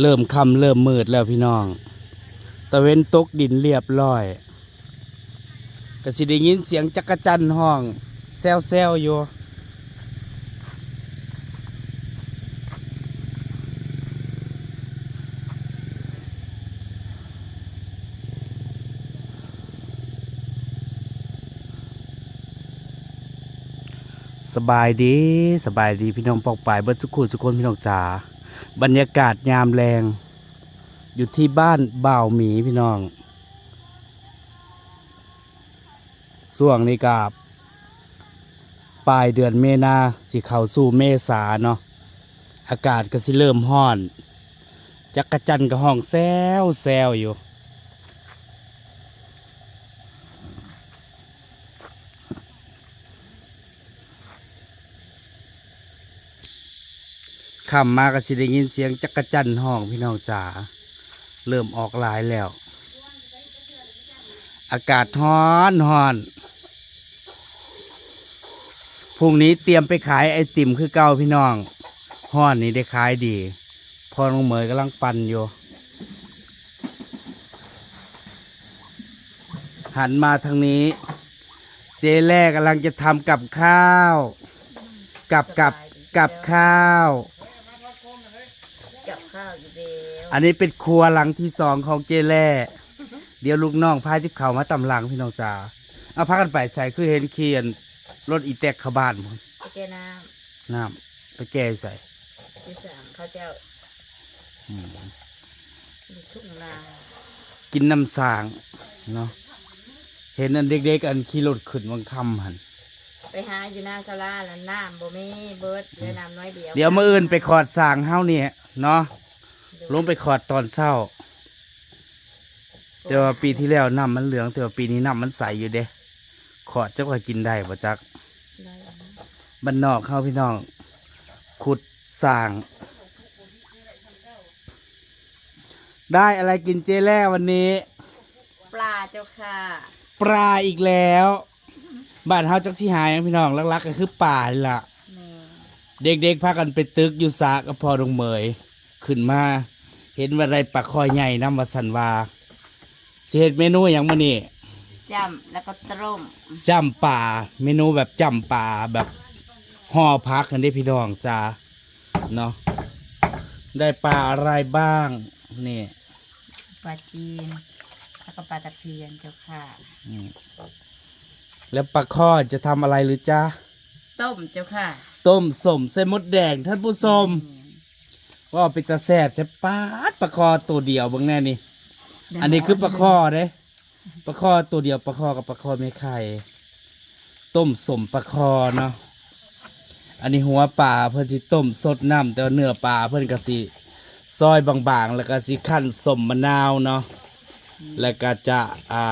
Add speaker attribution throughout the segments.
Speaker 1: เริ่มค่ำเริ่มมืดแล้วพี่น้อง ตะเวนตกดินเรียบร้อยก็สิได้ยินเสียงจักรจันห้องแซวแซวอยู่สบายดีสบายดีพี่น้องปอกปลายเบิดสุขุสุขคนพี่น้องจ๋า บรรยากาศยามแรง อยู่ที่บ้านบ่าวหมีพี่น้องส่วงนี้กับปลายเดือนเมนาสิเขาสู่เมษาเนาะอากาศก็สิเริ่มห้อน จักระจันกับห้องแซวแซวอยู่ คำมาก็สิได้ยินเสียงจักรจันห้องพี่น้องจ๋าเริ่มออกหลายแล้ว อากาศร้อนร้อนพรุ่งนี้เตรียมไปขายไอติมคือเก่าพี่น้องห้อนนี้ได้ขายดี พอน้องเหมยกำลังปั่นอยู่ หันมาทางนี้ เจแรกกำลังจะทำกับข้าว กับกับกับข้าว
Speaker 2: กับข้าวอยู่เดียว
Speaker 1: อันนี้เป็นครัวหลังที่สองของเจแล่เดี๋ยวลูกน้องพายทิพเขามาตำหลังพี่น้องจ๋าเอาพักกันไปใส่คือเห็นเคียนรถอีแตกเข้าบ้านผม
Speaker 2: ไปแก้น้
Speaker 1: น้ำไปแก้ใส่ำ
Speaker 2: ที่สามข้าวเจ้าอยู่ทุ่งนา
Speaker 1: กินน้ำสางเนาะเห็นอันเด็ก ๆ อันขี่รถขึ้นวังคำหัน
Speaker 2: ไปหาอยู่หน้าซาลาแล้วน้ำบ่มีเบิดเหลือน้ำน้อยเดียว
Speaker 1: เดี๋ยวมื่ออื่นไปขอดสางเฮ้าเนี่ยเนาะ ลงไปขอดตอนเช้า แต่ว่าปีที่แล้วน้ำมันเหลือง แต่ว่าปีนี้น้ำมันใสอยู่เด้ขอดจักว่ากินได้ปะจัก
Speaker 2: ได้แล้วนะ
Speaker 1: บ้านนอกเข้าพี่น้อง ขุดสร้าง ได้อะไรกินเจแล่วันนี้
Speaker 2: ปลาเจ้าค่ะ
Speaker 1: ปลาอีกแล้วบ้านเฮาจักสิหายงพี่น้องลักๆก็คือป่านี่ล่ะ
Speaker 2: นี่
Speaker 1: เด็กๆพากันไปตึกอยู่สากับพอดงเหมย ขึ้นมา เห็นว่าได้ปลาคอยใหญ่น้ำวาสันวาสิเฮ็ดเมนูอย่างมื้อนี้
Speaker 2: จ้ำแล้วก็ต้ม
Speaker 1: จำป่าเมนูแบบจำป่าแบบห่อพักกันได้พี่น้องจ้าเนาะได้ปลาอะไรบ้างนี่
Speaker 2: ปลาจีนแล้วก็ปลาตะเพียนเจ้าค่ะ
Speaker 1: อืมแล้วปลาข้อจะทำอะไรหรือจ้า
Speaker 2: ต้มเจ้าค่ะ
Speaker 1: ต้มสมใส่มดแดงท่านผู้ชม ว่าเป็นตาแซ่บแต่ปาดปลาคอตัวเดียวเบางแน่นี่ อันนี้คือปลาข้อเด้ปลาข้อตัวเดียวปลาข้อกับปลาข้อไม่ไข่ต้มสมปลาข้อเนาะอันนี้หัวปลาเพิ่นสิต้มสดน้ำแต่ว่าเนื้อปลาเพิ่นก็สิซอยบางๆ แล้วก็สิคั่นสมมะนาวเนาะแล้วก็จะอ่า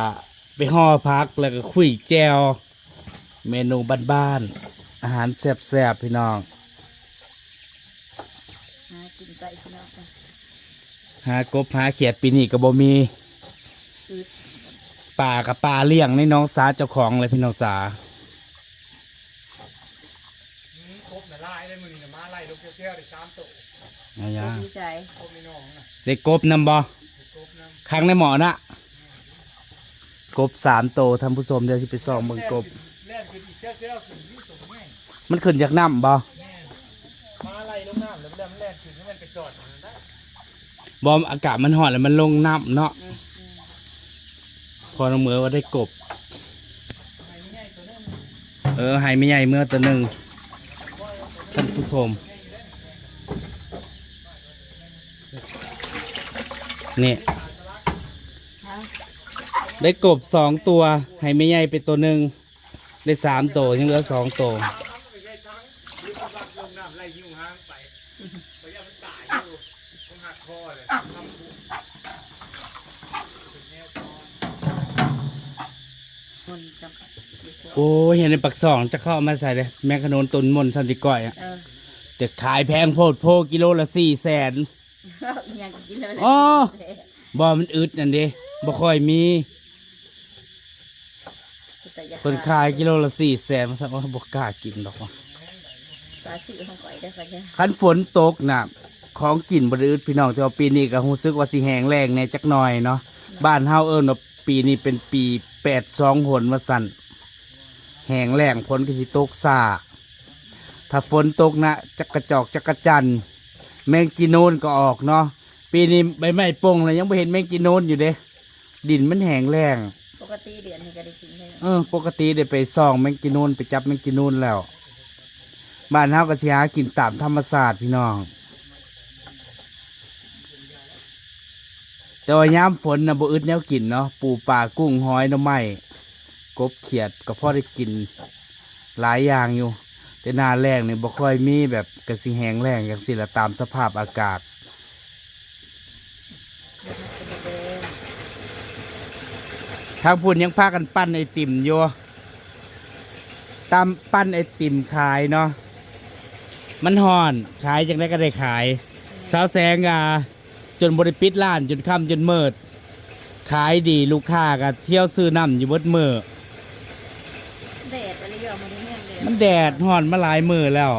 Speaker 1: ไปห่อพักแล้วก็คุยแจวเมนูบ้านๆอาหารแซ่บๆพี่น้อง
Speaker 2: หากินไปพี่น้องกัน
Speaker 1: หากบหาเขียดปีนี้ก็บ่มี
Speaker 2: อืด
Speaker 1: ป่ากับปลาเลี้ยงในน้องสาเจ้าของเลยพี่น้องจ๋า
Speaker 3: ครบน่ะไล่ได้มือนี่น่ะมาไล่ลูกเที่ยวๆได้สามตัว
Speaker 1: เอา
Speaker 2: ต้
Speaker 1: ย่าม
Speaker 2: ดีใจ
Speaker 3: ครบในน้องน่ะ
Speaker 1: ได้กบนำบ่
Speaker 3: ครบน้
Speaker 1: ครั้งในหมอนะกบสามโตวท่านผู้ชมเดี๋ยวสิไปส่องเบิ่งกบำ
Speaker 3: แล่นขึ้นอีกเที่ยวๆขึ้นนี่ตัวง่าย
Speaker 1: มันขึ้นจากน้ำบ่
Speaker 3: มาไล่ลงน้ำแล้วมันแล่นขึ้นให้มันไปจอดมันได้
Speaker 1: บอมอากาศมันหอนแล้วมันลงน้ำเนาะพอน้องเหมือว่าได้กบ เออใหายไม่ใหญ่เมื่อตัวหนึ่งท่านผู้ชมนี่
Speaker 2: ฮะ
Speaker 1: ได้กบสองตัวให้ไม่ใหญ่เป็นตัวหนึ่งได้สามตัวยังเหลือสองตัว
Speaker 3: ไม่ใช่ทั้งยึดกำลังลงน้ำไล่ยิ้วห้างไปไปยังมันตายอยู่ต้องหักคอเลยทำบุญเป็นแนวคอ
Speaker 2: คนจัง
Speaker 1: โอ้ยเห็นในปักสองจะเข้าเอามาใส่เลยแมงขนนตุนมนต์สันติก้อยอะ
Speaker 2: เออ
Speaker 1: แต่ขายแพงโพดโพกิโลละสี่แสน
Speaker 2: ยังกินเลย
Speaker 1: อ๋อ บ่มันอึดนั่นเด้บ่ค่อยมีคนขายกิโลละสี่แสนมาสั่งว่าบ่กล้ากินดอกว่ะ
Speaker 2: ปลาชื่อของก่อยได้ปะเนี่ย
Speaker 1: คันฝนตกน่ะของกินบริอึดพี่น้องแต่ว่าปีนี้ก็รู้สึกว่าสิแห้งแล้งแหน่จักหน่อยเนาะบ้านเฮาเอิ้นว่าปีนี้เป็นปีแปดสองหนว่าสั่น แห้งแล้งฝนก็สิตกซาถ้าฝนตกนะจักกระจอกจักกระจันแมงจีนูนก็ออกเนาะปีนี้ใบไม้ปงเลยยังไม่เห็นแมงจีนูนอยู่เด้ดินมันแห้งแล้ง
Speaker 2: ปกติเดือนนี้ก็ได้กินเลย
Speaker 1: เออปกติได้ไปส่องแมงจีนูนไปจับแมงจีนูนแล้วบ้านเฮาก็สิหากินตามธรรมศาสตร์พี่น้อง แต่ว่ายามฝนนะบ่อึดแนวกินเนาะปูปลากุ้งหอยหน่อไม้ กบเขียดก็พอได้กินหลายอย่างอยู่ แต่หน้าแรงนี่บ่ค่อยมีแบบกระสิแห้งแรงอย่างสิละตามสภาพอากาศทางพุ่นยังพากันปั้นไอติมอยู่ตามปั้นไอติมขายเนาะมันห่อนขายจังได้ก็ได้ขาย สาวแสงอะจนบริปิดร้านจนค่ำจนเมืดขายดีลูกค้าก็เที่ยวซื้อน้ำอยู่เบดเมือ
Speaker 2: แดดอะไรเยอะมันนี่แห้งเลย
Speaker 1: มันแดดห่อนมาหลายมือแล้ว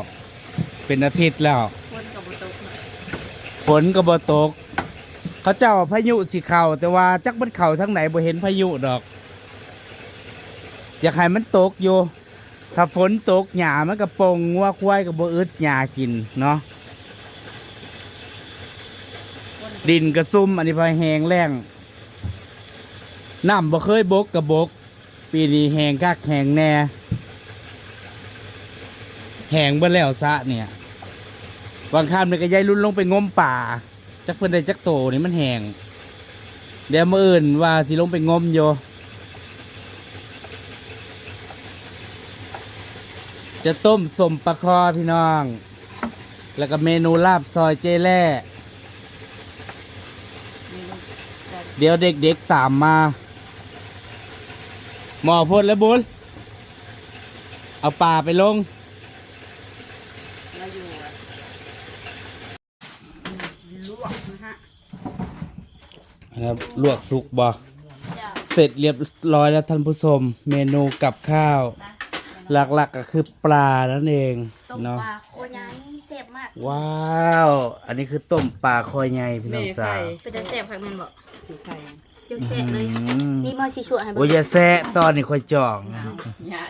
Speaker 1: เป็นอาทิตย์แล้ว
Speaker 2: คนกับบตกเนะ
Speaker 1: ฝนก็บ่ตก เขาเจ้าพายุสิเข้าแต่ว่าจักมันเข้าทางไหนบ่เห็นพายุดอก อยากให้มันตกอยู่ ถ้าฝนตกหญ้ามันก็ปงงัวควายก็บ่อึดหญ้ากินเนาะดินกระซุ่มอันนี้พอแห้งแล้งน้ำบ่เคยบกกับบก ปีนี้แห้งคักแห้งแน่ แหงเบ่แล้วซะเนี่ยบางครั้งเนี่ยก็ยายรุ่นลงไปงมป่าจักเพิ่นได้จักโตนี่มันแหงเดี๋ยวมื่ออื่นว่าสิลงไปงมโยจะต้มสมปลาคอพี่น้อง แล้วก็เมนูลาบซอยเจแล่เดี๋ยวเด็กๆตามมา หมอพดและบุญเอาปลาไปลง
Speaker 2: เราอยู่อะลวกนะฮะ
Speaker 1: นะครับลวกสุกบ่
Speaker 2: เจ้า
Speaker 1: เสร็จเรียบร้อยแล้วท่านผู้ชมเมนูกับข้าว หลักๆก็คือปลานั่นเอง
Speaker 2: ต้ม
Speaker 1: เนาะ
Speaker 2: ปลาโคยางแซ่บมาก
Speaker 1: ว้าว อันนี้คือต้มปลาคอยไงพี่น้องจ๋า
Speaker 2: เป็นแต่แซ่บค่ะแมันบอก
Speaker 4: คือไข่
Speaker 2: เดี๋ยวแซ่บเลย
Speaker 1: อืม
Speaker 2: นี่มาชิชวให้
Speaker 1: โอ้ยอย่าแซะตอนนี้คอยจ่อง
Speaker 4: หยาด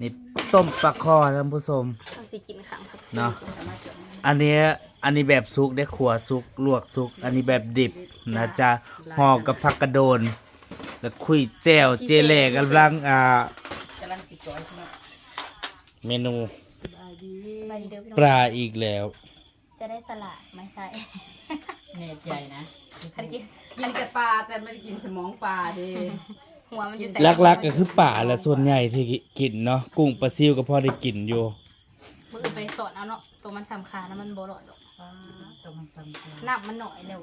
Speaker 1: นี่ต้มปลาคอท่านผู้ชม
Speaker 2: เอาสิกินขังผักชี
Speaker 1: เนาะอันนี้ อันนี้แบบซุกได้ขัวซุกลวกซุก อันนี้แบบดิบนะจ๊ะห่อกับผักกระโดน แล้วคุยแจ่วเจเล่กำลังอ่ากำ
Speaker 4: ลังสิก้อยใช่ไหม
Speaker 1: เมนู
Speaker 2: สบายดีเด้อพี่น้อง
Speaker 1: ปลาอีกแล้ว
Speaker 2: จะได้สลัดไม่ใช่
Speaker 4: เม็ดใหญ่นะ
Speaker 2: คันกิน
Speaker 4: กินแต่ปลาแต่ไม่ได้กินสมองปลาเด้
Speaker 2: หัวมันอยู่ใส่
Speaker 1: ลักๆก็คือป่าแหละส่วนใหญ่ที่กินเนาะกุ้งปลาซิวก็พอได้กินอยู่
Speaker 2: มือไปสอนเอาเนาะตัวมันสำคัญนะมันโบรอด หรอก
Speaker 4: ปลาตัวมันสำคัญ
Speaker 2: น้ำมันหน่อยเร็ว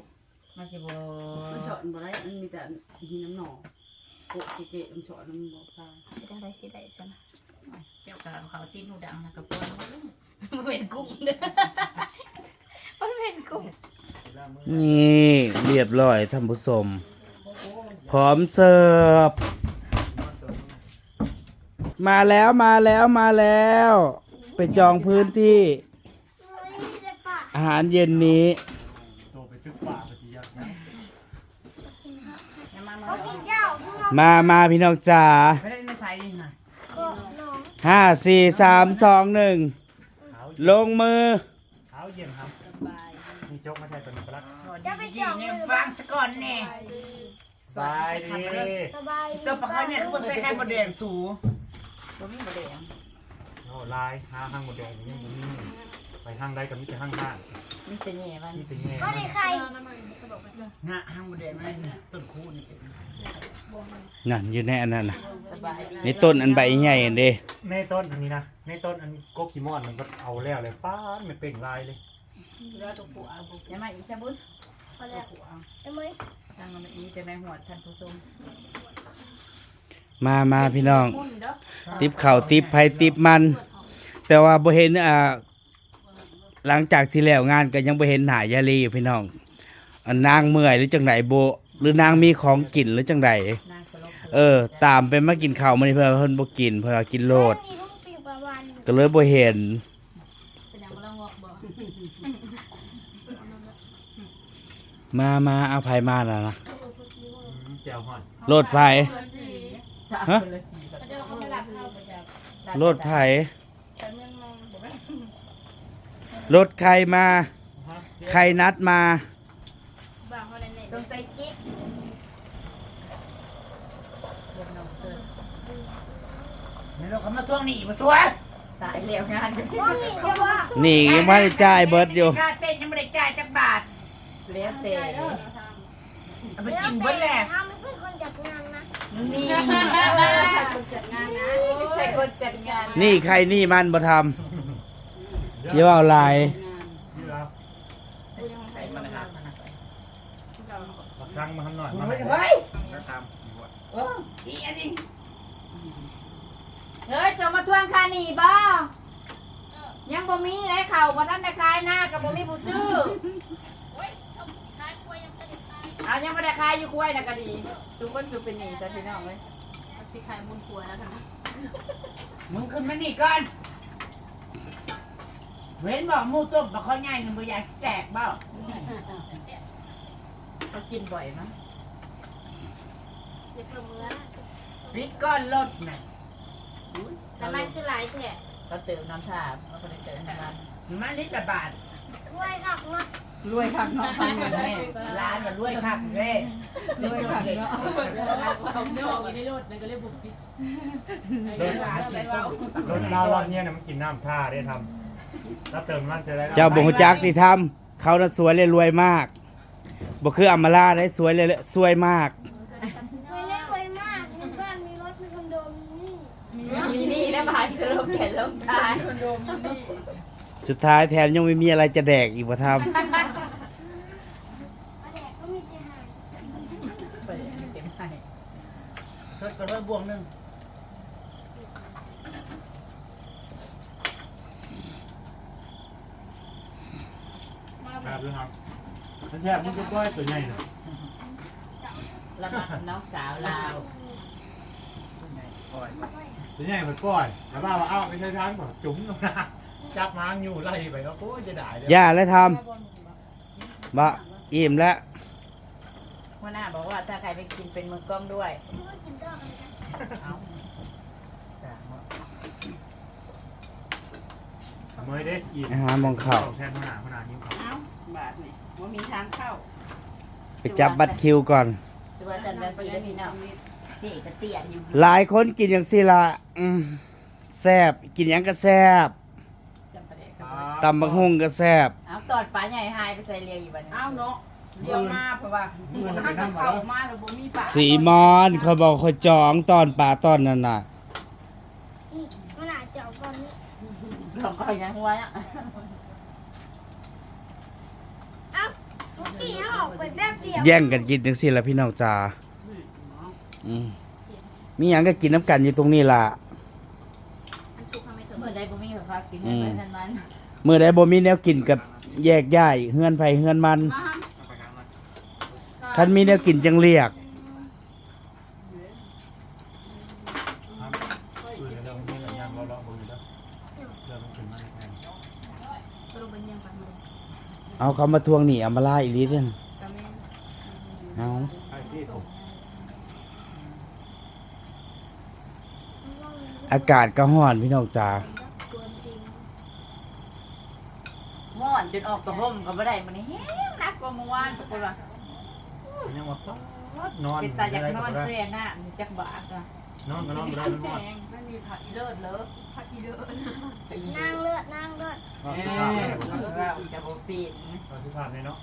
Speaker 4: มันสิบ่มันสอนบ่ได้มันมีแต่หินน้ำหนองโกะเกะมันสอนมันบ่ปลา
Speaker 2: จะได้สิได้ซะนะ
Speaker 4: เจ้ากับเขาตีนหูดังนะกับปวน
Speaker 2: มันเป็นกุ้งเด้อมันเป็นกุ้ง
Speaker 1: นี่เรียบร้อยท่านผู้ชมพร้อมเสิร์ฟมาแล้วมาแล้วมาแล้ว ไปจองพื้นที่ อาหารเย็นนี้
Speaker 3: โตไปตึกป่าปฏิยัตินะ
Speaker 1: มามาพี่น้องจ๋า
Speaker 4: ไม่ได้ในสายนี่นะ
Speaker 1: ห้าสี่สามสองหนึ่ง
Speaker 3: เท้า
Speaker 1: ลงมือ
Speaker 3: เท้าเย็นครับมีโจ๊กมาแทนตัวนี้ปะล่ะ
Speaker 4: จะไปจับเนี่ยฟังซะก่อนแน่
Speaker 3: สบายดี
Speaker 4: ตัวปลาเขาเนี่ยเขาบ่ใส่ไข่มดแดงสูบ่มีมดแดง
Speaker 3: โอ้ลายหาห้างหมดแดงนี่นี่ ไปห้างใดกับมิแต่ห้างห้าง
Speaker 4: มีแต่แหน่มัน
Speaker 3: นี่เป็นไง
Speaker 4: งะห้างมดแดงนั่นต้นคูนี่เป็น
Speaker 1: นั่นอยู่ในอันนั้นนะ
Speaker 4: สบายดี
Speaker 1: ในต้นอันใบใหญ่อันเด้
Speaker 3: ในต้นอันนี้นะในต้นอันโกกิมอนมันก็เอาแล้วเลยป้านมันเปล่งลายเลย
Speaker 4: เรือตัวผู้เอาผู้ยังมาอีกใช่บุญตัวผู้เอา
Speaker 2: ได้ไหม
Speaker 4: ทางมันอีจะในหัวท่านผู้ชม
Speaker 1: มามาพี่น้อง
Speaker 2: มุ่นเด้อ
Speaker 1: ติบเข่าวติบไผ่ติบมัน แต่ว่าบ่เห็นอ่า หลังจากที่แล้วงานก็ยังไปเห็นหายยาลีอยู่พี่น้องนางเมื่อยหรือจังไหนโบ หรือนางมีของกินหรือจังไห
Speaker 4: น
Speaker 1: เออ ตามไปมากินข้าวมันเพื่อนเพิ่นบกินเพื่อกินโลด ก็เลยบ่เห็นมามาเอาไผมา
Speaker 3: แล้วนะ
Speaker 1: โลดไผฮะโลดไผ รถใครมา ใครนัดมา
Speaker 2: ตรงใส่กิ๊ก
Speaker 5: นี่เราเขามาทวงหนี้มาช่วย
Speaker 2: ตายเร็วงานกัน
Speaker 1: นี่ยังไม่ได้จ่ายเบิดอยู่
Speaker 5: ค่าเต้นยังไม่ได้จ่ายจักบาท
Speaker 2: เลี้ยวเตะ
Speaker 5: เอาไปกินเบิดแหละ
Speaker 6: ถ้าไม่ใช่คนจัดงานนะ
Speaker 2: นี่คนจัดงานนะไม่ใช่คนจัดงาน
Speaker 1: นี่ใครนี่มันบ่ทำ อย่าว่าเอาหลาย
Speaker 3: นี่ครับปักช่างมาทำหน่อยมา
Speaker 5: เฮ้ย
Speaker 3: ให้
Speaker 5: เฮ้ย
Speaker 3: แล้วตามดีกว่า
Speaker 5: เอออีอันนี้
Speaker 2: เฮ้ยจะมาทวงค่าหนีบ่ยังบ่มีเลยเข่าบ่ทันได้ขายหน้ากับบ่มีผู้ชื่อเอายังไม่ได้ขายอยู่กล้วยนะก็ดีจุกคนจุกเป็นหนี้ซะพี่น้องเลย
Speaker 4: สิขายบุญครัวแล้วกันนะ
Speaker 5: มึงขึ้นมานี่ก่อน เว้นบอกหมูต้มบอกเขาใหญ่หนึ่งบ่อยากแตกเบ้า
Speaker 2: ก็กินบ่อยมั้ง
Speaker 6: เดี๋ยวเพิ่มเมื่อ
Speaker 5: ปิดก้อนรถน่ะ
Speaker 6: แต่มันคือหลายแฉะ
Speaker 2: ก็เติมน้ำชาไม่ค่อยได้เติมน้ำมัน
Speaker 5: มาลิตรละบาท
Speaker 6: ด้วยค่ะเนาะ
Speaker 4: รวยคักเนาะฟังเหมือน
Speaker 5: แม่
Speaker 4: แม่
Speaker 5: ร้านมันรวยคักเลย
Speaker 4: รวยคักเนาะเอาเนาะอยู่ในรถมันก็เลยบุกปิด
Speaker 3: รถรถเรารอบเนี้ยนะมันกินน้ำท่าได้ทำ แล้วเติมมันเสร็จแล้ว
Speaker 1: เจ้าบ่งจักที่ทำเขาน่ะสวยเลยรวยมากบ่คืออำมาลาได้สวยเลยสวยมาก
Speaker 6: รวยเล็กรวยมากมีบ้านมีรถมีคอนโดมีนี่
Speaker 2: มีนี่นะบาทจะลงแขนลงตาย
Speaker 4: คอนโดมินี่
Speaker 1: สุดท้ายแถมยังไม่มีอะไรจะแดกอีกบ่ทำ
Speaker 6: มาแดกก็มีที่หาย
Speaker 2: เปิดเต็มให้
Speaker 5: สดก็ร้อยบวงหนึ่ง
Speaker 3: ครับด้วยครับฉันแทบมันก็ก้อยตัวใหญ่เลย
Speaker 2: ละมัดน้องสาวลาว
Speaker 3: ตัวใหญ่มันก้อยแล้วบ้าว่าเอ้าไม่ใช่ทางก่อนจุ๋มนะจับมางอยู่ไล่ไปก็โอ้ยจะได้เลย
Speaker 1: ย่าแล้วทำบะอิ่มแล้ว
Speaker 2: หัวหน้าบอกว่าถ้าใครไปกินเป็นมือกล้องด้วยเอา
Speaker 3: เมื่อได้กิน
Speaker 1: อาหารมองเข้า
Speaker 3: แทนขนาดขนาดนี้ครับ
Speaker 4: เอ้า บาทนี่ว่ามีทางเข้า
Speaker 1: ไปจับบัตรคิวก่อน
Speaker 2: สุวรรณจันทร์แบบสีได้พี่น้องเจ๊กระเตียนอยู่
Speaker 1: หลายคนกินอย่างสิละอืมแซ่บกินหยังก็แซ่บ
Speaker 2: จำประเด็นครับ
Speaker 1: ตำบักหุ่งก็แซ่บ
Speaker 2: เอาตอดปลาใหญ่หายไปใส่เรียวอยู่บ้าน
Speaker 4: เอ้าเนาะเดี๋ยวมาเพราะว่าถ้ากับเข้ามาแล้วบ่มีปาก
Speaker 1: สีมอนเขาบอกเขาจองตอนป่าตอนนั้นน่ะ
Speaker 6: นี่มันอาจจะเอาก่อนนี้
Speaker 2: ลองก็ยังหัวอะ
Speaker 6: เอ้า เมื่อกี้เขาออกไปแป๊บเดียว
Speaker 1: แย่งกันกินจังสิละพี่น้องจ๋าอืมมีหยังก็กินน้ำกันอยู่ตรงนี้ล่ะ
Speaker 4: อันสุกทำไมถึง
Speaker 2: เมื่อใดบ่มีกับข้าวกินได้ไปทันมัน
Speaker 1: เมื่อใดบ่มีแนวกินกับแยกย้ายเฮือนไผเฮือนมัน
Speaker 4: มา
Speaker 3: เอาไปกลางมัน
Speaker 1: คันมีแนวกินจังเรียก
Speaker 3: ครับคือเรื่องนี้อย่างเราเลาะบุญแล้วเรื่องมันขึ้นมาแทน
Speaker 4: สรุปเป็นยังไงมัน
Speaker 1: เอาเขามาทวงหนี้อามาลาอีหลีเด้น
Speaker 4: ก็แม่
Speaker 1: เอา
Speaker 3: ไอ้ที่ผม
Speaker 1: อากาศก็ร้อนพี่น้องจ๋า
Speaker 2: ม่อนจนออกกระห่มก็บ่ได้มันนี่แห้งนักกว่าเมื่อวานทุกคนว่า
Speaker 3: ยังว่าป๊อดนอน
Speaker 2: เป็นตาอยากนอนเสียหน้ามันจักบาทอะ
Speaker 3: นอนก็นอนไม่ได้นอน
Speaker 2: แห้ง
Speaker 4: ไม่มีผักอีเลิศเหรอผักอีเลิศ
Speaker 2: ไปอีก
Speaker 6: นางเลือดนางเลือด
Speaker 3: นอน
Speaker 2: เอ
Speaker 3: สุภาพ
Speaker 2: อ
Speaker 3: เลย
Speaker 2: เราจะบ่ปิด
Speaker 3: นอนสุภาพเลยเนาะ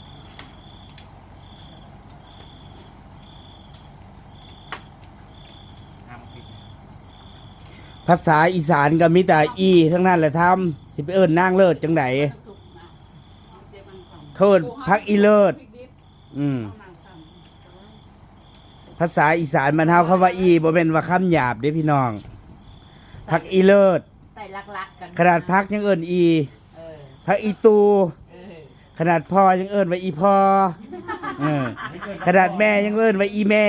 Speaker 1: ภาษาอีสานก็มีแต่อี ทั้งนั้นแหละทำสิไปเอิ้นนางเลิศจังไดเขาเอิ้นพักอีเลิศอืมภาษาอีสานมันเฮาคำว่าอีบ่แม่นว่าคำหยาบเด้พี่น้อง พักอีเลิศ
Speaker 2: ใส่ลักๆกัน
Speaker 1: ขนาดพักยังเอิ้นอี
Speaker 2: เออ
Speaker 1: พักอีตู
Speaker 2: เออ
Speaker 1: ขนาดพ่อยังเอิ้นว่าอีพ่อเออขนาดแม่ยังเอิ้นว่าอีแม่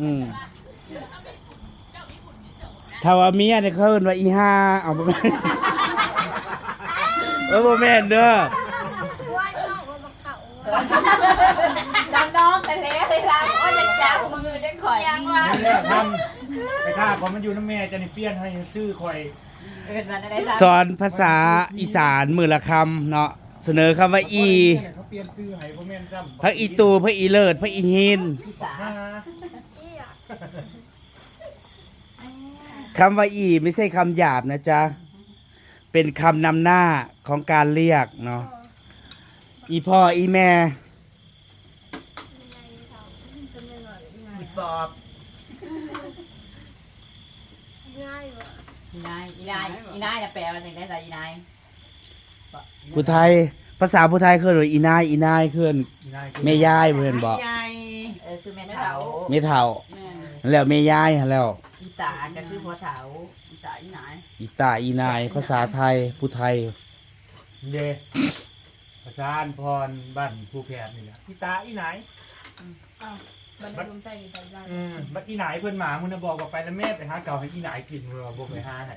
Speaker 1: อืมถ้าว่าเมียเนี่ยเขาเอิ้นว่าอีห้าเอาบ่แม่นเออบ่แม่นเด้อ
Speaker 6: ว่าน้องก็มาเข่า
Speaker 2: ได้น้องกันแล้วเลยล่ะโอ้ยอยากมือได้ข่อยยังว่า
Speaker 3: นี่แหละทำ ไปท่าก่อนมันอยู่น้ำแม่จะนี่เปลี่ยนให้ชื่อคอย
Speaker 2: เป็นวันอะไรล่ะ
Speaker 1: สอนภาษาอีสานมือละคำเนาะเสนอคำว่าอี
Speaker 3: เขาเปลี่ยนชื่อให้พ่อแม่นซ้ำ
Speaker 1: พักอีตูพักอีเลิศพักอีหิน
Speaker 3: ฮ่า
Speaker 6: อีอะ
Speaker 1: คำว่าอีไม่ใช่คำหยาบนะจ๊ะ เป็นคำนำหน้าของการเรียกเนาะอีพ่ออีแม่
Speaker 5: ปิดบอบ
Speaker 6: ง่ายว่ะ
Speaker 2: อีนายอีนายอีนายจะแปลว่าจังได้ล่ะอีนาย
Speaker 1: ผู้ไทย ภาษาผู้ไทยเคลื่อนว่าอีนายอีนายเคลื่อนแม่ยายเพื่อนบอก
Speaker 5: ใหญ่
Speaker 2: เออคือแม่เฒ่า
Speaker 1: ไม่เท่า
Speaker 4: แม่
Speaker 1: แล้วแม่ยายหั่นแล้ว
Speaker 2: อีตาก็คือพ่อเฒ่า
Speaker 4: จ่ายไหน
Speaker 1: อีตาอีนาย ภาษาไทยผู้ไทย
Speaker 3: เย่ประสานพรบ้านภูแคบนี่แหละพี่ตาอีไหน
Speaker 4: บันไดลมใจใจได้
Speaker 3: อืมบัดอีไหนเพื่อนหมามึงน่ะบอกว่าไปแล้วแม่ไปหาเก่าให้อีไหนกินเมื่อบอกไปหาให้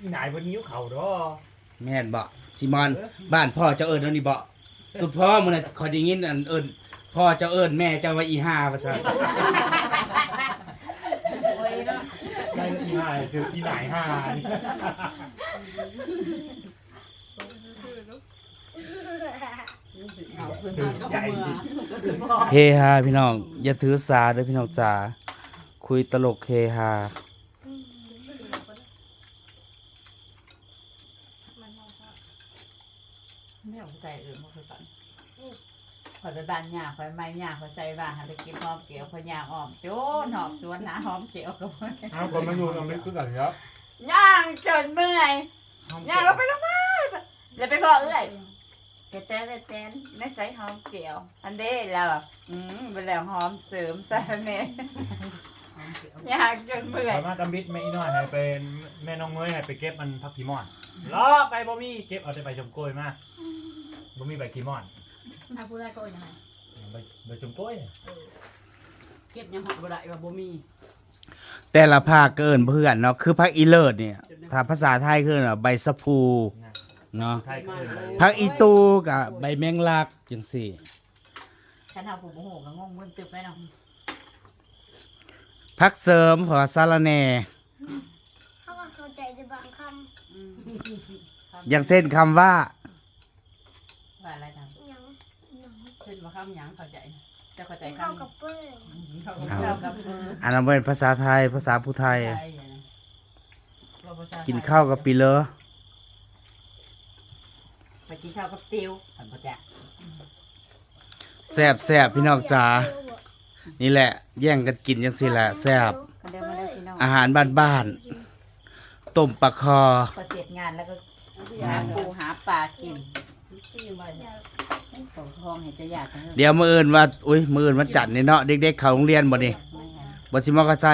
Speaker 3: อีไหนวันนี้วเขาดอ
Speaker 1: แม่นบอกซิมอนบ้านพ่อเจ้าเอิญนั่นนี่บอกสุดพ่อมึงน่ะขอไดีงินอันเอิญพ่อเจ้าเอิญแม่เจ้าว่าอีห้าภาษา
Speaker 4: โอ้ยเนาะ
Speaker 3: ได้แล้วอีไหนเจออีไหนห้านี่
Speaker 4: เอา เพื่อนมาก็เมื่อ
Speaker 1: เฮฮาพี่น้อง อย่าถือสาเด้อพี่น้องจ๋าคุยตลกเฮฮา
Speaker 2: ไม่เอาใจอื่นบ่คือกันขอยไปบ้านย่าขอยไม่ย่าขอยใจบ้านหาไปกินหอมเกี่ยวขอยย่างอ้อมโจนหอบสวนหาหอมเกี่ยวกับบ่ได้
Speaker 3: เอาคนมาอยู่ตรงนี้คือกันครับ
Speaker 2: ย่างจนเมื่อยย่างเราไปแล้วมาแล้วไปบอกเอ้ย แต่แต่แต่แต่ไม่ใส่หอมเกี่ยว อันเด้แล้วแบบอืมไปแล้วหอมเสริมซะแม่ย่างจนเมื่อย
Speaker 3: ไปมาตำบิดแม่อีน้อยให้ไปแม่น้องเมยให้ไปเก็บมันพักกีมอนรอไปบ่มีเก็บเอาแต่ใบชมโกล้วยมาบ่มีใบกีมอน
Speaker 4: ถ้าผู้ได้ก็ยังไง
Speaker 3: ใบใบชมโกล้วย
Speaker 4: เก็บยังหอดบ่ได้ว่าบ่มี
Speaker 1: แต่ละภาคเกินเพื่อนเนาะคือพักอีเลิศเนี่ย ถ้าภาษาไทยคือเนาะใบสะพู เนาะ
Speaker 3: ไทยเกินไป
Speaker 1: พักอีตูกับใบแมงลักจังสี่
Speaker 2: ฉันเอาผู้โมโหก็งงมึนตึบไปเนาะ
Speaker 1: พักเสริมเพอสารแหน่
Speaker 6: เขาก็เข้าใจในบางค
Speaker 1: อย่างเช่นคำว่า
Speaker 2: ว่าอะไรทำำ
Speaker 6: อย่างอย่าง
Speaker 4: เช่นว่าคำหยังเข้าใจ
Speaker 2: จะเข้าใจ
Speaker 6: เข้า
Speaker 2: คำ
Speaker 6: กับเปิ้ล
Speaker 4: เข้า
Speaker 2: เข้ากับมือ
Speaker 1: อันนั้นเป็นภาษาไทยภาษาผู้ไทย
Speaker 4: ใจว่าภษไทย
Speaker 1: กินข้าวกับปีเลอ
Speaker 2: ไปกินข้าวกับติวอันประจัก
Speaker 1: แซบแซบพี่น้องจ๋านี่แหละ แย่งกันกินจังสี่แหละแซบ
Speaker 2: กันเดิมมาเด้อพี่น้อง
Speaker 1: อาหารบ้านๆต้มปลาคอ
Speaker 2: พอเสร็จงานแล้วก็หาปูหาปลากิน
Speaker 4: ที่ไว้
Speaker 2: ของทองเห็นจะอยากกันเถอะ
Speaker 1: เดี๋ยวมื้ออื่นว่าอุ้ยมื้ออื่นวันจันทร์นี่เนาะเด็กๆเข้าโรงเรียนบ่นี่บ่สิมากระใจ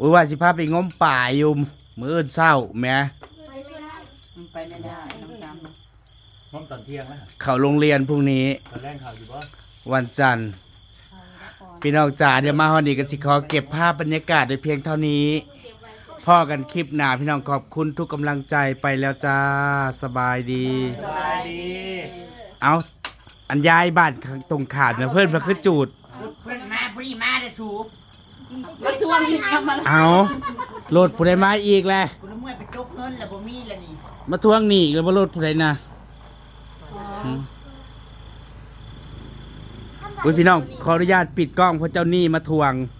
Speaker 1: อุ้ยว่าสิพาไปงมป่าอยู่มื้ออื่นเช้าแหม่
Speaker 6: ไปเพื่อน
Speaker 2: มันไปไม่ได้น้องจำ
Speaker 3: น้อมตอนเที่ยงแล้ว
Speaker 1: เข้าโรงเรียนพรุ่งนี้
Speaker 3: ตอนแรกข่าวอยู่บ่
Speaker 1: วันจันทร์พี่น้องจ๋าเดี๋ยวมาฮอดนี้ก็สิขอเก็บภาพบรรยากาศได้เพียงเท่านี้พ่อกันคลิปหน้าพี่น้องขอบคุณทุกกำลังใจไปแล้วจ้าสบายดี
Speaker 3: สบายดี
Speaker 1: เอาอันยายบ้านข้างตรงขาดนะเพื่อนมาคือจูด
Speaker 5: เพื่อนมาพอดีมาเด้อถูก
Speaker 2: มาทวงอีกยังมา
Speaker 1: เอาโหลดผู้ใดมาอีกแหละ
Speaker 5: กูละเมื่อยไปจกเงินแล้วบ่มีแล้วนี่
Speaker 1: มาทวงหนี่แล้วมาโหลดผู้ใดนะอืมอุ้ยพี่น้องขออนุญาตปิดกล้องเพราะเจ้าหนี้มาทวง
Speaker 6: เ